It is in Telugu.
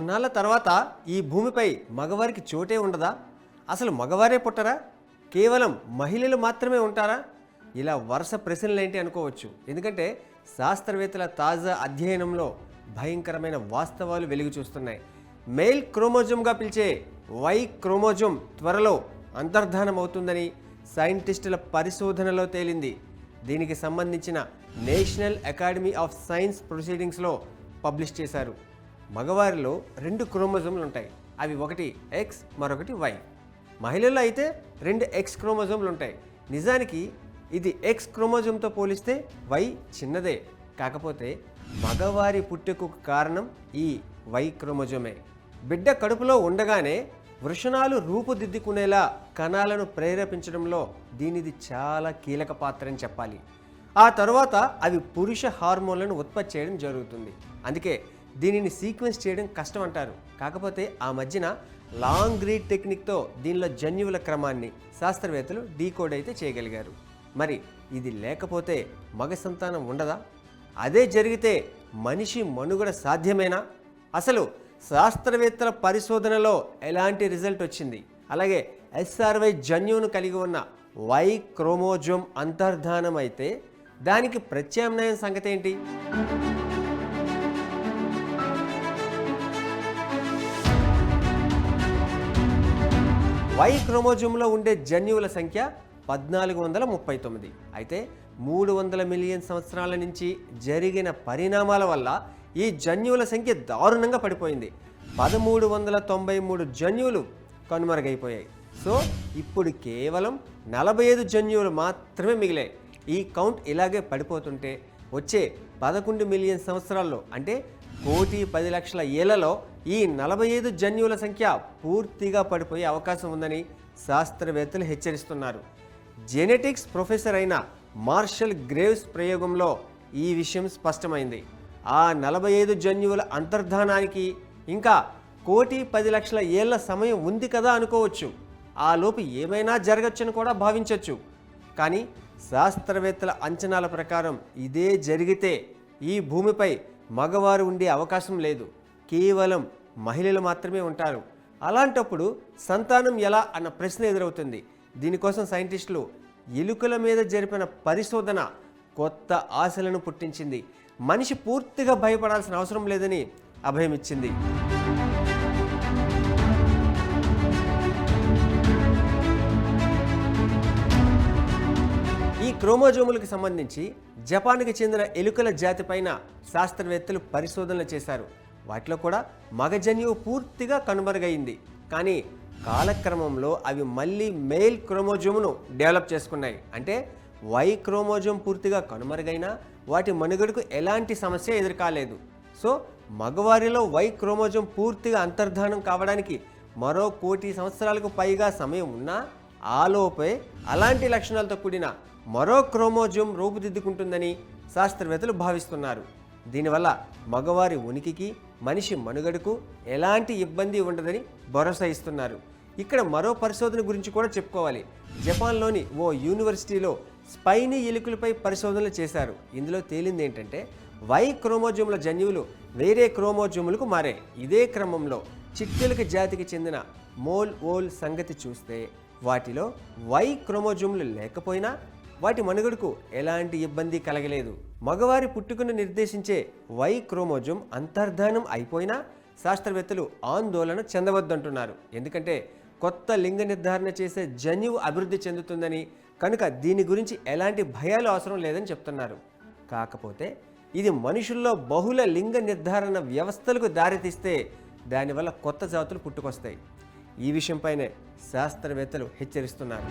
కొన్నాళ్ళ తర్వాత ఈ భూమిపై మగవారికి చోటే ఉండదా? అసలు మగవారే పుట్టరా? కేవలం మహిళలు మాత్రమే ఉంటారా? ఇలా వరుస ప్రశ్నలేంటి అనుకోవచ్చు. ఎందుకంటే శాస్త్రవేత్తల తాజా అధ్యయనంలో భయంకరమైన వాస్తవాలు వెలుగు చూస్తున్నాయి. మెయిల్ క్రోమోజోమ్గా పిలిచే వై క్రోమోజోమ్ త్వరలో అంతర్ధానం అవుతుందని సైంటిస్టుల పరిశోధనలో తేలింది. దీనికి సంబంధించిన నేషనల్ అకాడమీ ఆఫ్ సైన్స్ ప్రొసీడింగ్స్లో పబ్లిష్ చేశారు. మగవారిలో రెండు క్రోమోజోమ్లు ఉంటాయి. అవి ఒకటి ఎక్స్ మరొకటి వై మహిళల్లో అయితే రెండు ఎక్స్ క్రోమోజోమ్లు ఉంటాయి. నిజానికి ఇది ఎక్స్ క్రోమోజోమ్తో పోలిస్తే వై చిన్నదే. కాకపోతే మగవారి పుట్టుకు కారణం ఈ వై క్రోమోజోమే. బిడ్డ కడుపులో ఉండగానే వృషణాలు రూపుదిద్దుకునేలా కణాలను ప్రేరేపించడంలో దీనిది చాలా కీలక పాత్ర అని చెప్పాలి. ఆ తరువాత అవి పురుష హార్మోన్లను ఉత్పత్తి చేయడం జరుగుతుంది. అందుకే దీనిని సీక్వెన్స్ చేయడం కష్టం అంటారు కాకపోతే ఆ మధ్యన లాంగ్ రీడ్ టెక్నిక్తో దీనిలో జన్యువుల క్రమాన్ని శాస్త్రవేత్తలు డీకోడ్ అయితే చేయగలిగారు. మరి ఇది లేకపోతే మగ సంతానం ఉండదా? అదే జరిగితే మనిషి మనుగడ సాధ్యమేనా? అసలు శాస్త్రవేత్తల పరిశోధనలో ఎలాంటి రిజల్ట్ వచ్చింది? అలాగే ఎస్ఆర్వై జన్యువును కలిగి ఉన్న వై క్రోమోజోమ్ అంతర్ధానం అయితే దానికి ప్రత్యామ్నాయం సంగతి ఏంటి వై క్రోమోజోమ్లో ఉండే జన్యువుల సంఖ్య పద్నాలుగు వందల ముప్పై తొమ్మిది. అయితే మూడు వందల మిలియన్ సంవత్సరాల నుంచి జరిగిన పరిణామాల వల్ల ఈ జన్యువుల సంఖ్య దారుణంగా పడిపోయింది. పదమూడు వందల తొంభై మూడు జన్యువులు కనుమరుగైపోయాయి. సో ఇప్పుడు కేవలం నలభై ఐదు జన్యువులు మాత్రమే మిగిలాయి. ఈ కౌంట్ ఇలాగే పడిపోతుంటే వచ్చే పదకొండు మిలియన్ సంవత్సరాల్లో అంటే కోటి పది లక్షల ఏళ్ళలో ఈ నలభై ఐదు జన్యువుల సంఖ్య పూర్తిగా పడిపోయే అవకాశం ఉందని శాస్త్రవేత్తలు హెచ్చరిస్తున్నారు. జెనెటిక్స్ ప్రొఫెసర్ అయిన మార్షల్ గ్రేవ్స్ ప్రయోగంలో ఈ విషయం స్పష్టమైంది. ఆ నలభై ఐదు జన్యువుల అంతర్ధానానికి ఇంకా కోటి పది లక్షల ఏళ్ళ సమయం ఉంది కదా అనుకోవచ్చు. ఆ లోపు ఏమైనా జరగచ్చని కూడా భావించవచ్చు కానీ శాస్త్రవేత్తల అంచనాల ప్రకారం ఇదే జరిగితే ఈ భూమిపై మగవారు ఉండే అవకాశం లేదు. కేవలం మహిళలు మాత్రమే ఉంటారు. అలాంటప్పుడు సంతానం ఎలా అన్న ప్రశ్న ఎదురవుతుంది. దీనికోసం సైంటిస్టులు ఎలుకల మీద జరిపిన పరిశోధన కొత్త ఆశలను పుట్టించింది. మనిషి పూర్తిగా భయపడాల్సిన అవసరం లేదని అభయమిచ్చింది. ఈ క్రోమోజోములకు సంబంధించి జపాన్కి చెందిన ఎలుకల జాతిపైన శాస్త్రవేత్తలు పరిశోధనలు చేశారు. వాటిలో కూడా మగజన్యువు పూర్తిగా కనుమరుగైంది. కానీ కాలక్రమంలో అవి మళ్ళీ మెయిల్ క్రోమోజోమును డెవలప్ చేసుకున్నాయి. అంటే వై క్రోమోజోమ్ పూర్తిగా కనుమరుగైనా వాటి మనుగడకు ఎలాంటి సమస్య ఎదురుకాలేదు. సో మగవారిలో వై క్రోమోజోమ్ పూర్తిగా అంతర్ధానం కావడానికి మరో కోటి సంవత్సరాలకు పైగా సమయం ఉన్నా ఆలోపే అలాంటి లక్షణాలతో కూడిన మరో క్రోమోజోమ్ రూపుదిద్దుకుంటుందని శాస్త్రవేత్తలు భావిస్తున్నారు. దీనివల్ల మగవారి ఉనికికి మనిషి మనుగడకు ఎలాంటి ఇబ్బంది ఉండదని భరోసా ఇస్తున్నారు. ఇక్కడ మరో పరిశోధన గురించి కూడా చెప్పుకోవాలి. జపాన్లోని ఓ యూనివర్సిటీలో స్పైని ఎలుకలపై పరిశోధనలు చేశారు. ఇందులో తేలింది ఏంటంటే వై క్రోమోజోముల జన్యువులు వేరే క్రోమోజోములకు మారాయి. ఇదే క్రమంలో చిట్టెలుక జాతికి చెందిన మోల్ ఓల్ సంగతి చూస్తే వాటిలో వై క్రోమోజోమ్లు లేకపోయినా వాటి మనుగడకు ఎలాంటి ఇబ్బంది కలగలేదు. మగవారి పుట్టుకను నిర్దేశించే వై క్రోమోజోమ్ అంతర్ధానం అయిపోయినా శాస్త్రవేత్తలు ఆందోళన చెందవద్దంటున్నారు. ఎందుకంటే కొత్త లింగ నిర్ధారణ చేసే జన్యువు అభివృద్ధి చెందుతుందని కనుక దీని గురించి ఎలాంటి భయాలు అవసరం లేదని చెప్తున్నారు. కాకపోతే ఇది మనుషుల్లో బహుళ లింగ నిర్ధారణ వ్యవస్థలకు దారితీస్తే దానివల్ల కొత్త జాతులు పుట్టుకొస్తాయి. ఈ విషయంపైనే శాస్త్రవేత్తలు హెచ్చరిస్తున్నారు.